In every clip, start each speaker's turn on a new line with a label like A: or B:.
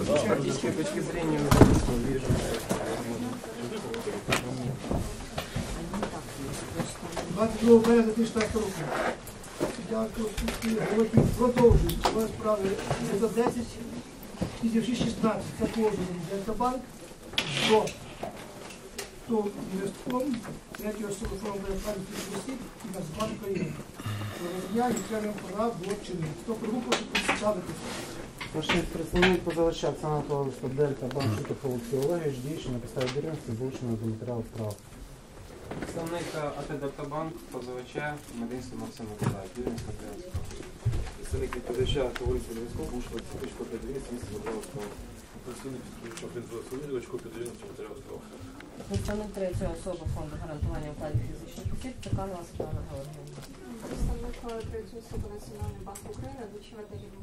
A: С практической точки зрения, конечно, вижу.
B: 22 березня 2016 року. Суддя Конституції продовжує свої справи за 10 16 Це позов Дельтабанк до ТОВ інвестком, третього особи форми правильних осіб і Нацбанк України. Про визнання окремим прав злочинів. Хто пригукав, представитися.
C: Ваш представник позивача Оксана Павловича Дельта Банчута Олексій Олегович діючи на підставі довіреності залученого до матеріалу справ.
A: Представник АТ «Дельтабанк» позивача Мединський Максим Миколаїв, довіреність матеріалу.
D: Представник відповідача Ковалівського Довінського Бушка Ціпичко та довіреність місця матеріалу.
E: Представник відповідача Підзвоса Лідовичко та довіреність матеріалу.
F: Представник третьої особи фонду гарантування вкладів фізичних осіб Циканова Світлана Георгіївна.
G: Представник третьої особи Національного банку України Дучева Дарівна.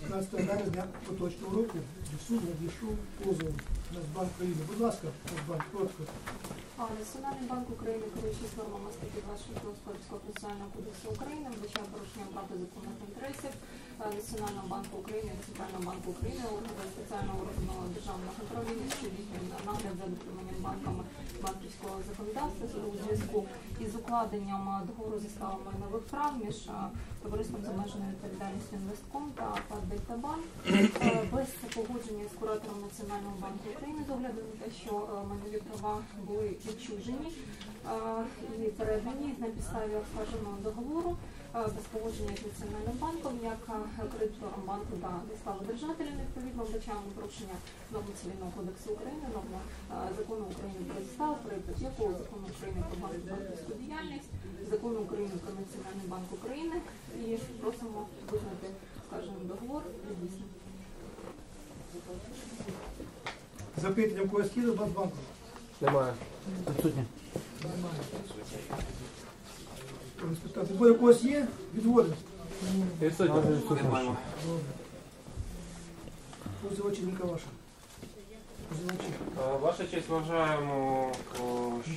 B: 15 березня поточного року до суду надійшов позов Нацбанк України. Будь ласка, Нацбанк, коротко.
G: Національний банк України, керуючись нормами статті вашого Господарського процесуального кодексу України, вбачає порушення багато законних інтересів. Національного банку України, Центрального банку України, органу спеціального органу державного управління, що здійснює нагляд за дотриманням банками банківського законодавства у зв'язку із укладенням е, договору зі ставом майнових прав між е, товариством з обмеженою відповідальністю інвестком та ПАД Дельтабанк Е, без погодження з куратором Національного банку України з огляду на те, що е, майнові права були відчужені е, і передані на підставі обскарженого договору. е, без погодження з Національним банком як е, кредитором банку та держателем відповідно вбачаємо порушення норм Цивільного кодексу України, норма е, закону України про заставу, про іпотеку, закону України про банківську діяльність, закону України про Національний банк України і просимо визнати скажений договор недійсним.
B: Запитання в когось є до Нацбанку?
A: Немає.
C: Відсутні.
B: Немає. Бо у когось є?
A: Відсутні.
B: Позивачі думка ваша.
A: Е, Ваша честь, вважаємо,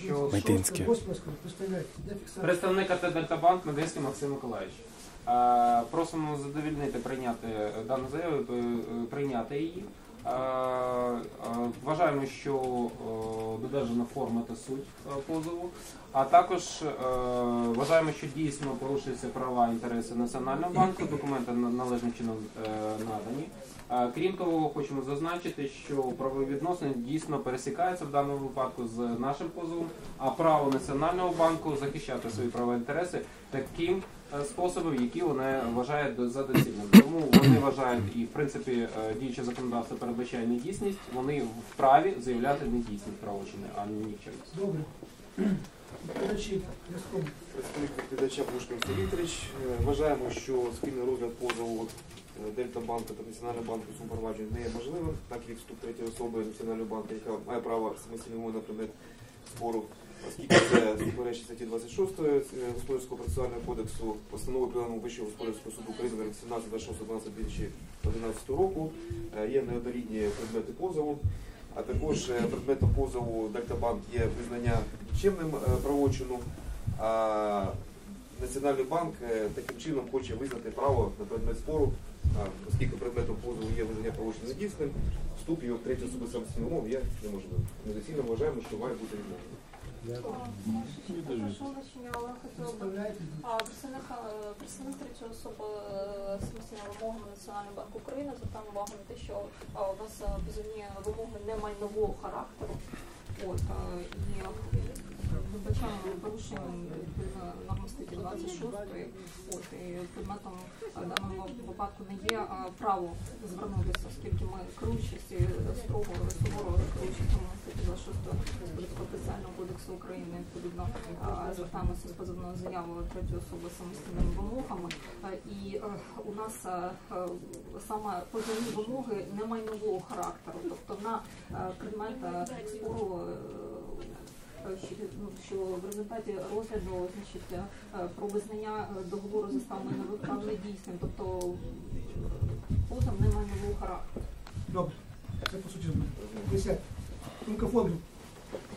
A: що
B: Мединське.
A: Представник АТ Дельтабанк Мединський Максим Миколаївич. Е, Просимо задовільнити прийняти дану заяву, е, прийняти її. Вважаємо, що е, додержана форма та суть е, позову, а також е, вважаємо, що дійсно порушуються права і інтереси Національного банку, документи на- належним чином надані. Крім того, хочемо зазначити, що правові відносини дійсно пересікаються в даному випадку з нашим позовом, а право Національного банку захищати свої права і інтереси таким е, способом, які вони вважають за доцільним. Тому вони вважають і в принципі е, діюче законодавство передбачає недійсність, вони вправі заявляти недійсність правочини, а не нікчемність.
B: Добре.
D: Представник відповідача Бушка Вікторович. Е, Вважаємо, що спільний розгляд позову Дельта банку та Національного банку сумпровадження не є можливим, так як вступ третьої особи Національного банку, яка має право самостійно на предмет спору, оскільки це суперечить статті 26 е, Господарського процесуального кодексу, постанови Пленуму Вищого господарського суду України номер 17 26 12 2011 року, е, є неоднорідні предмети позову. А також е, предметом позову Дельтабанк є визнання нікчемним е, правочину. А Національний банк е, таким чином хоче визнати право на предмет спору, оскільки предметом позову є визнання правочину недійсним, вступ його в третю особу самостійної умов є неможливим. Ми доцільно вважаємо, що має бути відмовлено.
G: Представник, третьої особи самостійними вимогами Національного банку України звертав увагу на те, що у вас е, вимоги не майнового характеру. От, і е, вибачаємо порушення норми статті 26. От, і предметом е, в даному випадку не є е, право звернутися, оскільки ми керуючись і строго суворо керуючись статті 26 Господарського процесуального кодексу України, відповідно е, звертаємося з позовною заявою третьої особи самостійними вимогами. Е, І е, у нас е, е, саме позовні вимоги не майнового характеру, тобто на е, предмет е, спору. Е, е, що, ну, в результаті розгляду значить, е, про визнання е, договору за станом недійсним, тобто е, позов не майнового характеру.
B: Добре. Це по суті. Думка фонду.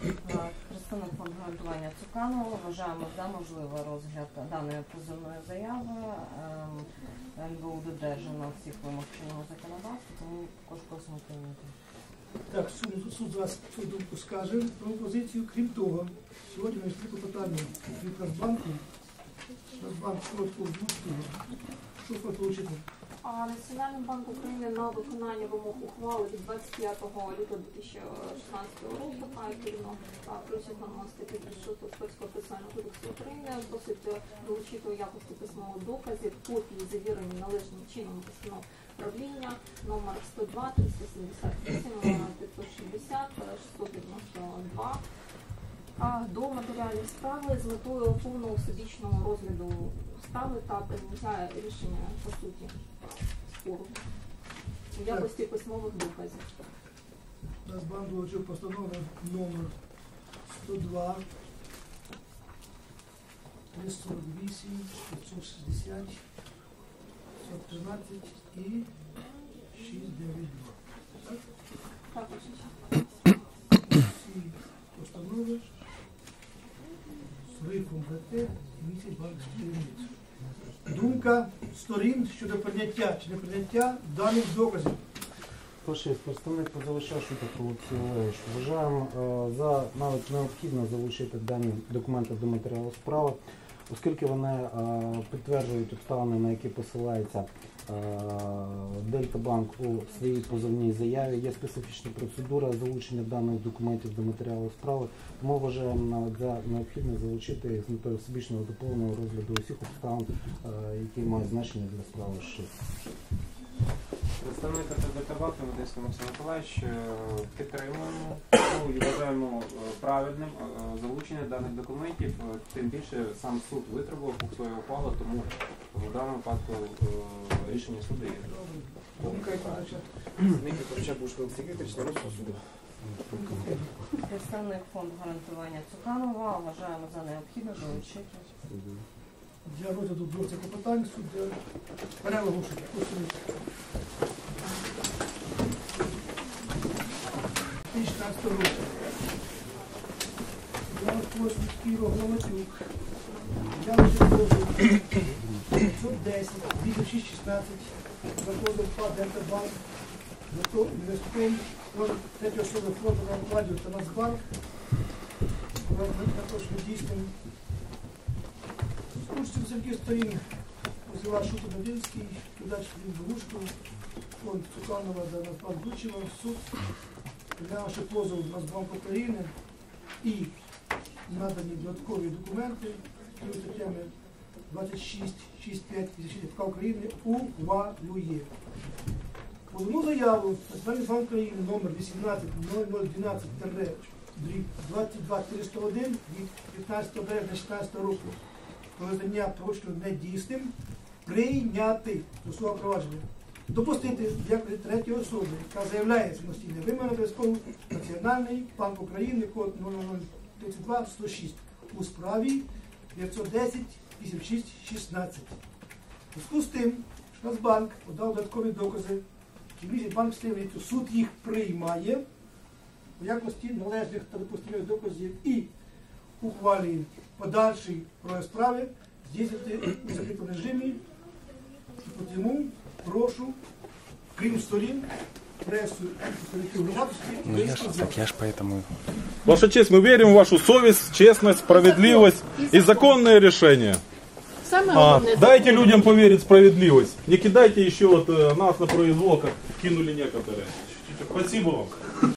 F: Е, представник фонду гарантування Цуканова. Вважаємо за можливий розгляд даної позовної заяви. Ем, НБУ додержано всіх вимог чинного законодавства, тому також просимо прийняти.
B: Так, суд, суд зараз свою думку скаже про позицію. Крім того, сьогодні ми три питання від Нацбанку. Нацбанк коротко озвучив. Що хоче?
G: А Національний банк України на виконання вимог ухвали від 25 лютого 2016 року, а відповідно протягом статті 36 Господарського процесуального кодексу України просить е, долучити у якості письмових доказів копії завірені належним чином постанов правління номер 102, 378, номер 560, е, 692 а, до матеріалів справи з метою повного всебічного розгляду справи та прийняття рішення по суті спору у якості письмових доказів.
B: Нацбанк долучив постанову номер 102, 348, 560, 513 і 692. Так?
G: Також
B: Всі постанови ГТ і місяць таємниці. Думка сторін щодо прийняття чи не прийняття даних доказів.
C: Прошу, представник позивача Шутов Олегович. Вважаємо е, за навіть необхідно залучити дані документи до матеріалу справи, оскільки вони е, підтверджують обставини, на які посилається Дельтабанк у своїй позовній заяві. Є специфічна процедура залучення даних документів до матеріалу справи, тому вважаємо за необхідне залучити з метою всебічного доповненого розгляду усіх обставин, е, які мають значення для справи ШИФ.
A: Представник АТБ Табак Медицький Максим Миколаївич е, підтримуємо ну, і вважаємо е, правильним е, залучення даних документів. Е, Тим більше сам суд витребував свою ухвалу, тому в даному випадку е, рішення суду є.
D: Представник суду.
F: Фонду гарантування Цуканова. Вважаємо за необхідне долучити.
B: Для розгляду двох цих питань суд е, переголошує. Послухайте. 2016 року. Я ось міський Громадюк. Я вже позов 510, 2616, заходив ПАД Дентабанк, зато інвестом третя особа фонду на вкладів та Нацбанк. Також дійсним Слушайте, Сергій сторін позивач Шуту Новинський, передач він Богушко, фонд Цуканова за Нацбанк Бучева, суд, глянувши позов Нацбанк України і надані додаткові документи з статтями 26, 65, 56 ФК України ухвалює. Позовну заяву Національний банк України номер 18 0012 22 401 від 15 березня 2016 року про визнання порушення недійсним прийняти до свого провадження. Допустити якості третьої особи, яка заявляє самостійне вимоги обов'язково Національний банк України, код 0032 106 у справі 910 56 16. У зв'язку з тим, що Нацбанк подав додаткові докази, і банк Стивницю, суд їх приймає в якості належних та допустимих доказів і ухвалює подальший розгляд справи здійснити у закритому режимі. Тому прошу, крім сторін, пресу і представників громадськості,
H: Ну я ж так, я ж поэтому
E: Ваша честь, мы верим в вашу совесть, честность, справедливость и законные решения.
I: Саме
E: А,
I: головне
E: дайте людям поверить в справедливость. Не кидайте еще вот э, нас на произвол, как кинули некоторые. Спасибо вам.